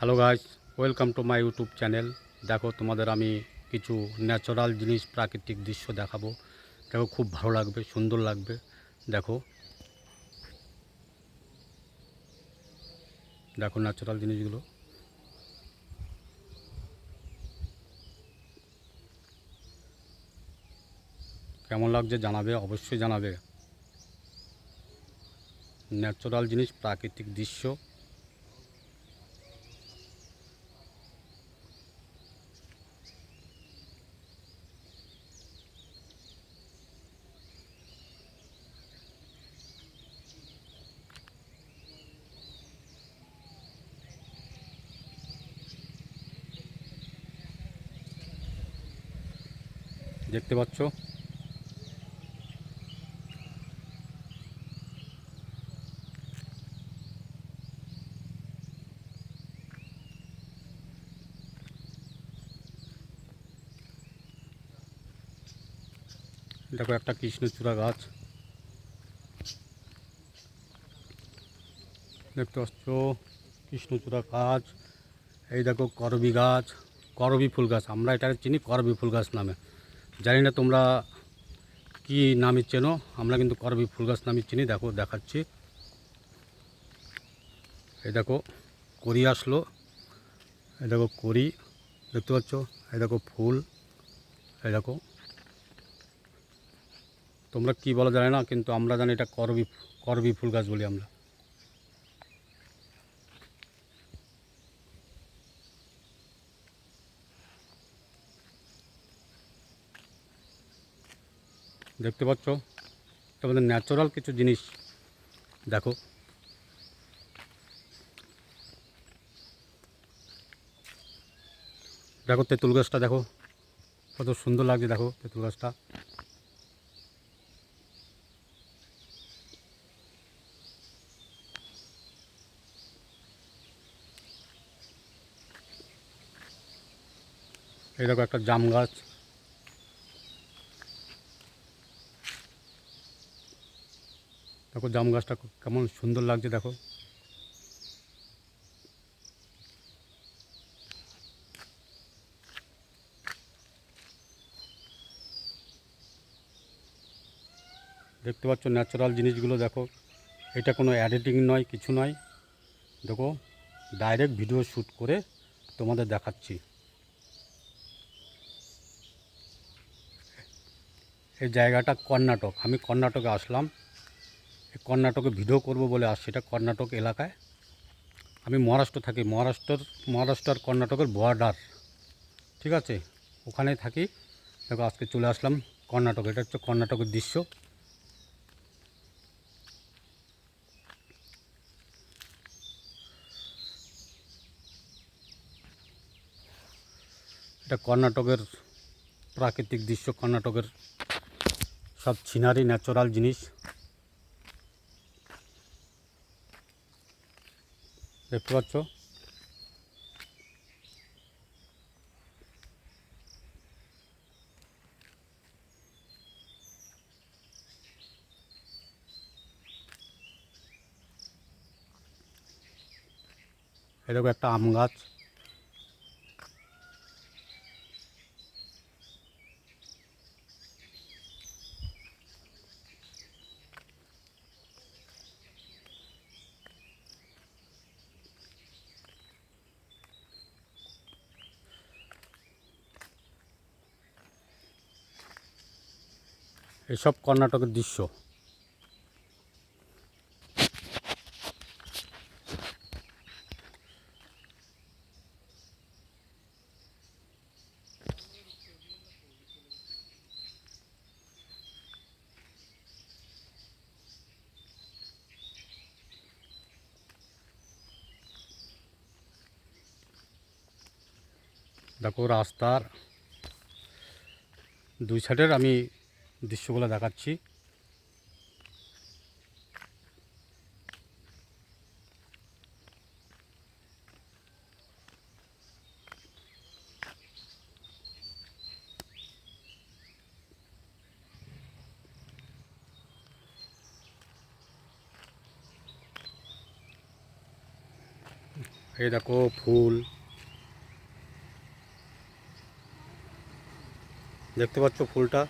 Hello guys welcome to my YouTube channel দেখো, তোমাদের আমি কিছু ন্যাচারাল জিনিস, প্রাকৃতিক দৃশ্য দেখাবো। দেখো, খুব ভালো লাগবে, সুন্দর লাগবে। দেখো। দেখো ন্যাচারাল জিনিসগুলো। কেমন লাগছে জানাবে? অবশ্যই জানাবে। ন্যাচারাল জিনিস, প্রাকৃতিক দৃশ্য। দেখতে পাচ্ছ? দেখো একটা কৃষ্ণচূড়া গাছ। দেখতে পাচ্ছ? কৃষ্ণচূড়া গাছ। এই দেখো করবি গাছ। করবি ফুল গাছ। আমরা এটা চিনি করবি ফুল গাছ নামে। জানি না তোমরা কি নামে চেনো, আমরা কিন্তু করবি ফুল গাছ নামে চিনি, দেখো, দেখাচ্ছি। এই দেখো করি আসলো, এই দেখো করি দেখতে পাচ্ছ? এই দেখো ফুল, এই দেখো। তোমরা কি বলো জানি না, কিন্তু আমরা জানি এটা করবি করবি ফুল গাছ বলি আমরা। দেখতে পাচ্ছ? তোমাদের ন্যাচারাল কিছু জিনিস। দেখো। দেখো তেঁতুল গাছটা, দেখো। কত সুন্দর লাগছে, দেখো তেঁতুল গাছটা। এই দেখো একটা জাম গাছ। দেখো জাম গাছটা কেমন সুন্দর লাগছে, দেখো। দেখতে পাচ্ছ ন্যাচারাল জিনিসগুলো, দেখো। এটা কোনো এডিটিং নয়, কিছু নয়। দেখো ডাইরেক্ট ভিডিও শ্যুট করে তোমাদের দেখাচ্ছি। এই জায়গাটা কর্ণাটক। আমি কর্ণাটকে আসলাম। কর্ণাটকে ভিডিও করব বলে আসছি। এটা কর্ণাটক এলাকায়। আমি মহারাষ্ট্র থাকি। মহারাষ্ট্রর, মহারাষ্ট্র আর কর্ণাটকের বর্ডার ঠিক আছে? ওখানেই থাকি। দেখো, আজকে চলে আসলাম কর্ণাটক। এটা হচ্ছে কর্ণাটকের দৃশ্য। এটা কর্ণাটকের প্রাকৃতিক দৃশ্য। কর্ণাটকের সব সিনারি ন্যাচারাল জিনিস। দেখতে পাচ্ছ? এরকম একটা আম গাছ। এসব কর্ণাটকের দৃশ্য। দেখো রাস্তার দুই সাইডের আমি দৃশ্যগুলো দেখাচ্ছি। এই দেখো ফুল। দেখতে পাচ্ছ ফুলটা?